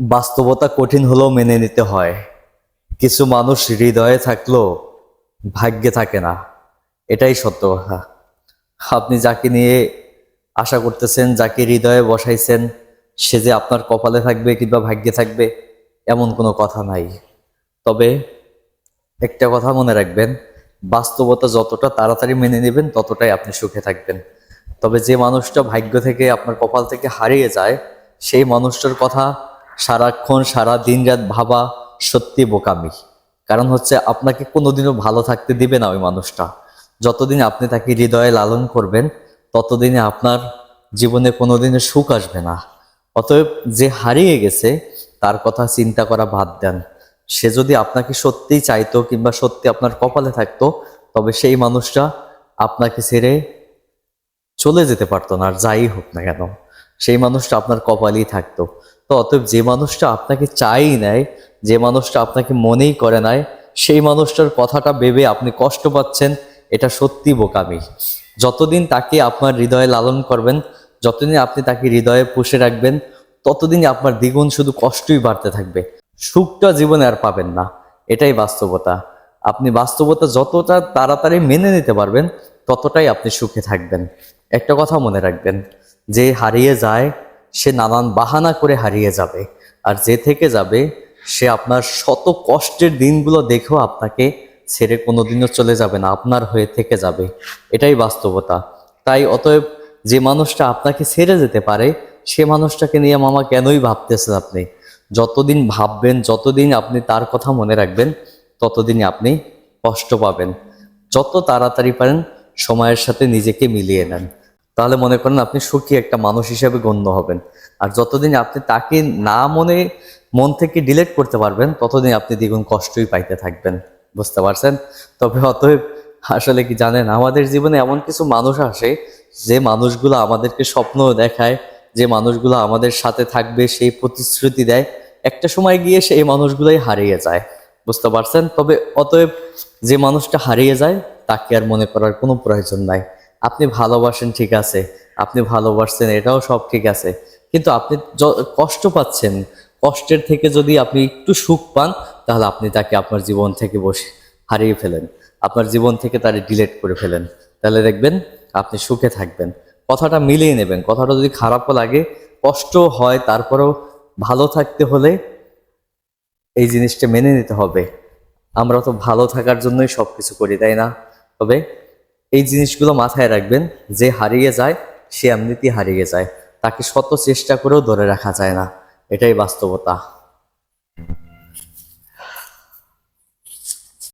বাস্তবতা কঠিন হলেও মেনে নিতে হয়। কিছু মানুষ হৃদয়ে থাকলেও ভাগ্যে থাকে না। এটাই সত্য কথা। আপনি যাকে নিয়ে আশা করতেছেন, যাকে হৃদয়ে বসাইছেন, সে যে আপনার কপালে থাকবে কিংবা ভাগ্যে থাকবে, এমন কোনো কথা নাই। তবে একটা কথা মনে রাখবেন, বাস্তবতা যতটা তাড়াতাড়ি মেনে নেবেন, ততটাই আপনি সুখে থাকবেন। তবে যে মানুষটা ভাগ্য থেকে আপনার কপাল থেকে হারিয়ে যায়, সেই মানুষটার কথা সারাক্ষণ, সারা দিন রাত ভাবা সত্যি বোকামি। কারণ হচ্ছে আপনাকে কোনোদিনও ভালো থাকতে দিবে না ওই মানুষটা। যতদিন আপনি তাকে হৃদয়ে লালন করবেন, ততদিনে আপনার জীবনে কোনোদিনও সুখ আসবে না। অতএব যে হারিয়ে গেছে, তার কথা চিন্তা করা বাদ দেন। সে যদি আপনাকে সত্যিই চাইতো কিংবা সত্যি আপনার কপালে থাকতো, তবে সেই মানুষটা আপনাকে ছেড়ে চলে যেতে পারতো না, আর যাই হোক না কেন। সেই মানুষটা আপনার কপালেই থাকতো। তো অতএব যে মানুষটা আপনাকে চাই নেয়, যে মানুষটা আপনাকে মনেই করে নাই, সেই মানুষটার কথাটা ভেবে আপনি কষ্ট পাচ্ছেন, এটা সত্যি বোকামি। যতদিন তাকে আপনার হৃদয়ে লালন করবেন, যতদিন আপনি তাকে হৃদয়ে পুষে রাখবেন, ততদিনই আপনার দ্বিগুণ শুধু কষ্টই বাড়তে থাকবে। সুখটা জীবনে আর পাবেন না। এটাই বাস্তবতা। আপনি বাস্তবতা যতটা তাড়াতাড়ি মেনে নিতে পারবেন, ততটাই আপনি সুখে থাকবেন। একটা কথা মনে রাখবেন, যে হারিয়ে যায় সে নানান বাহানা করে হারিয়ে যাবে। আর যে থেকে যাবে, সে আপনার শত কষ্টের দিনগুলো দেখেও আপনাকে ছেড়ে কোনোদিনও চলে যাবে না, আপনার হয়ে থেকে যাবে। এটাই বাস্তবতা। তাই অতএব যে মানুষটা আপনাকে ছেড়ে যেতে পারে, সে মানুষটাকে নিয়ে মামা কেনই ভাবতেছেন আপনি? যতদিন ভাববেন, যতদিন আপনি তার কথা মনে রাখবেন, ততদিনই আপনি কষ্ট পাবেন। যত তাড়াতাড়ি পারেন, সময়ের সাথে নিজেকে মিলিয়ে নেন। তাহলে মনে করেন আপনি সুখী একটা মানুষ হিসেবে গণ্য হবেন। আর যতদিন আপনি তাকে না মনে, মন থেকে ডিলেট করতে পারবেন, ততদিন আপনি দ্বিগুণ কষ্টই পাইতে থাকবেন। বুঝতে পারছেন? তবে অতএব আসলে কি জানেন, আমাদের জীবনে এমন কিছু মানুষ আসে, যে মানুষগুলো আমাদেরকে স্বপ্ন দেখায়, যে মানুষগুলো আমাদের সাথে থাকবে, সেই প্রতিশ্রুতি দেয়। একটা সময় গিয়ে সেই মানুষগুলোই হারিয়ে যায়। বুঝতে পারছেন? তবে অতএব যে মানুষটা হারিয়ে যায়, তাকে আর মনে করার কোনো প্রয়োজন নাই। আপনি ভালোবাসেন, ঠিক আছে। আপনি ভালোবাসছেন, এটাও সব ঠিক আছে। কিন্তু আপনি কষ্ট পাচ্ছেন। কষ্টের থেকে যদি আপনি একটু সুখ পান, তাহলে আপনি তাকে আপনার জীবন থেকে বসে, হারিয়ে ফেলেন। আপনার জীবন থেকে তার ডিলেট করে ফেলেন। তাহলে দেখবেন, আপনি সুখে থাকবেন। কথাটা মিলিয়ে নেবেন। কথাটা যদি খারাপও লাগে কষ্ট হয়, তারপরেও ভালো থাকতে হলে এই জিনিসটা মেনে নিতে হবে। আমরা তো ভালো থাকার জন্যই সব কিছু করি, তাই না? তবে এই জিনিসগুলো মাথায় রাখবেন, যে হারিয়ে যায়, সে এমনিতেই হারিয়ে যায়। তাকে শত চেষ্টা করেও ধরে রাখা যায় না। এটাই বাস্তবতা।